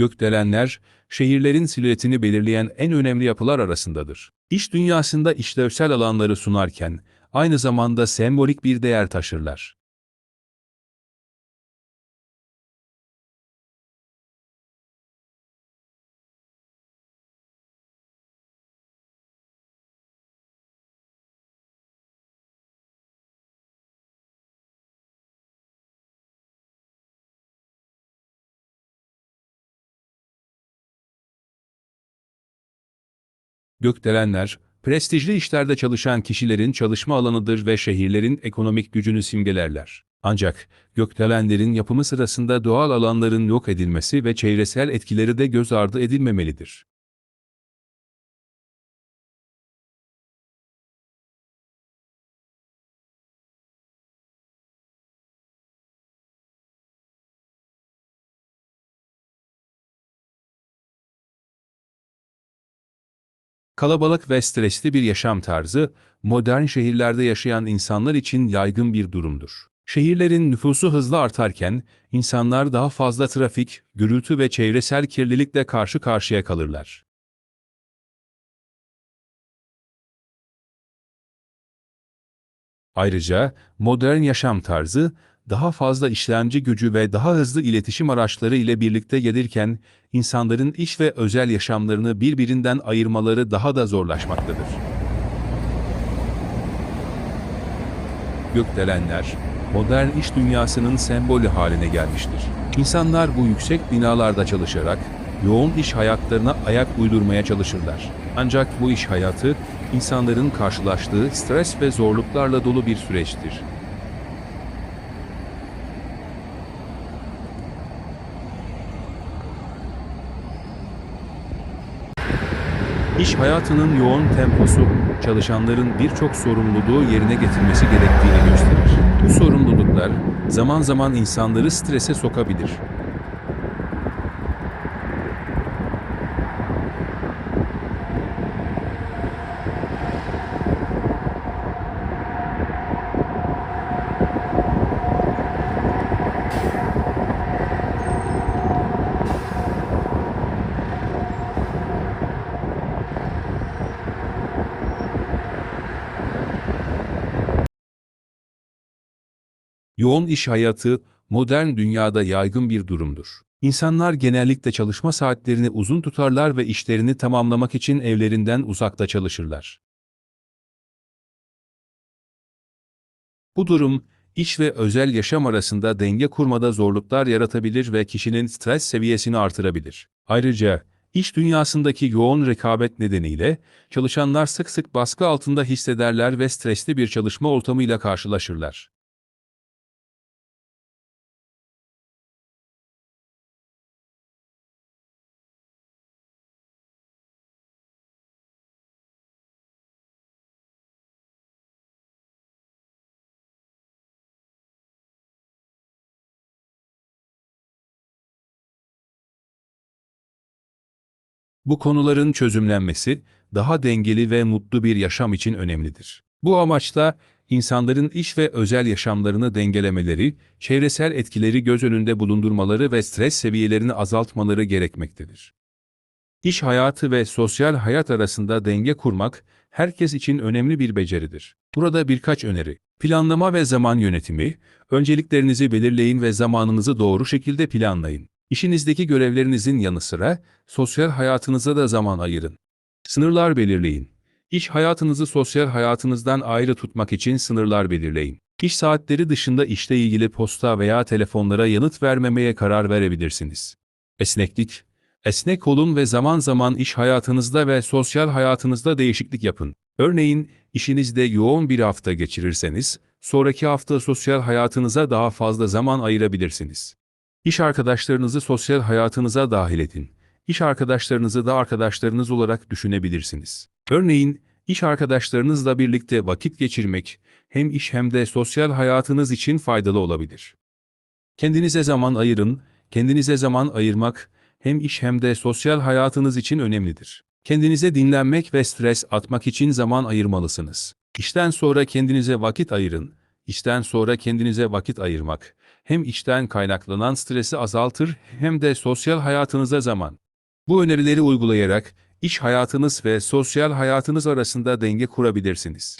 Gökdelenler, şehirlerin silüetini belirleyen en önemli yapılar arasındadır. İş dünyasında işlevsel alanları sunarken, aynı zamanda sembolik bir değer taşırlar. Gökdelenler, prestijli işlerde çalışan kişilerin çalışma alanıdır ve şehirlerin ekonomik gücünü simgelerler. Ancak, gökdelenlerin yapımı sırasında doğal alanların yok edilmesi ve çevresel etkileri de göz ardı edilmemelidir. Kalabalık ve stresli bir yaşam tarzı, modern şehirlerde yaşayan insanlar için yaygın bir durumdur. Şehirlerin nüfusu hızlı artarken, insanlar daha fazla trafik, gürültü ve çevresel kirlilikle karşı karşıya kalırlar. Ayrıca, modern yaşam tarzı, daha fazla işlemci gücü ve daha hızlı iletişim araçları ile birlikte gelirken, insanların iş ve özel yaşamlarını birbirinden ayırmaları daha da zorlaşmaktadır. Gökdelenler, modern iş dünyasının sembolü haline gelmiştir. İnsanlar bu yüksek binalarda çalışarak, yoğun iş hayatlarına ayak uydurmaya çalışırlar. Ancak bu iş hayatı, insanların karşılaştığı stres ve zorluklarla dolu bir süreçtir. İş hayatının yoğun temposu, çalışanların birçok sorumluluğu yerine getirmesi gerektiğini gösterir. Bu sorumluluklar zaman zaman insanları strese sokabilir. Yoğun iş hayatı modern dünyada yaygın bir durumdur. İnsanlar genellikle çalışma saatlerini uzun tutarlar ve işlerini tamamlamak için evlerinden uzakta çalışırlar. Bu durum, iş ve özel yaşam arasında denge kurmada zorluklar yaratabilir ve kişinin stres seviyesini artırabilir. Ayrıca, iş dünyasındaki yoğun rekabet nedeniyle çalışanlar sık sık baskı altında hissederler ve stresli bir çalışma ortamıyla karşılaşırlar. Bu konuların çözümlenmesi, daha dengeli ve mutlu bir yaşam için önemlidir. Bu amaçla, insanların iş ve özel yaşamlarını dengelemeleri, çevresel etkileri göz önünde bulundurmaları ve stres seviyelerini azaltmaları gerekmektedir. İş hayatı ve sosyal hayat arasında denge kurmak, herkes için önemli bir beceridir. Burada birkaç öneri. Planlama ve zaman yönetimi, önceliklerinizi belirleyin ve zamanınızı doğru şekilde planlayın. İşinizdeki görevlerinizin yanı sıra sosyal hayatınıza da zaman ayırın. Sınırlar belirleyin. İş hayatınızı sosyal hayatınızdan ayrı tutmak için sınırlar belirleyin. İş saatleri dışında işle ilgili posta veya telefonlara yanıt vermemeye karar verebilirsiniz. Esneklik. Esnek olun ve zaman zaman iş hayatınızda ve sosyal hayatınızda değişiklik yapın. Örneğin, işinizde yoğun bir hafta geçirirseniz, sonraki hafta sosyal hayatınıza daha fazla zaman ayırabilirsiniz. İş arkadaşlarınızı sosyal hayatınıza dahil edin. İş arkadaşlarınızı da arkadaşlarınız olarak düşünebilirsiniz. Örneğin, iş arkadaşlarınızla birlikte vakit geçirmek hem iş hem de sosyal hayatınız için faydalı olabilir. Kendinize zaman ayırın, kendinize zaman ayırmak hem iş hem de sosyal hayatınız için önemlidir. Kendinize dinlenmek ve stres atmak için zaman ayırmalısınız. İşten sonra kendinize vakit ayırın. İşten sonra kendinize vakit ayırmak hem içten kaynaklanan stresi azaltır hem de sosyal hayatınıza zaman. Bu önerileri uygulayarak iş hayatınız ve sosyal hayatınız arasında denge kurabilirsiniz.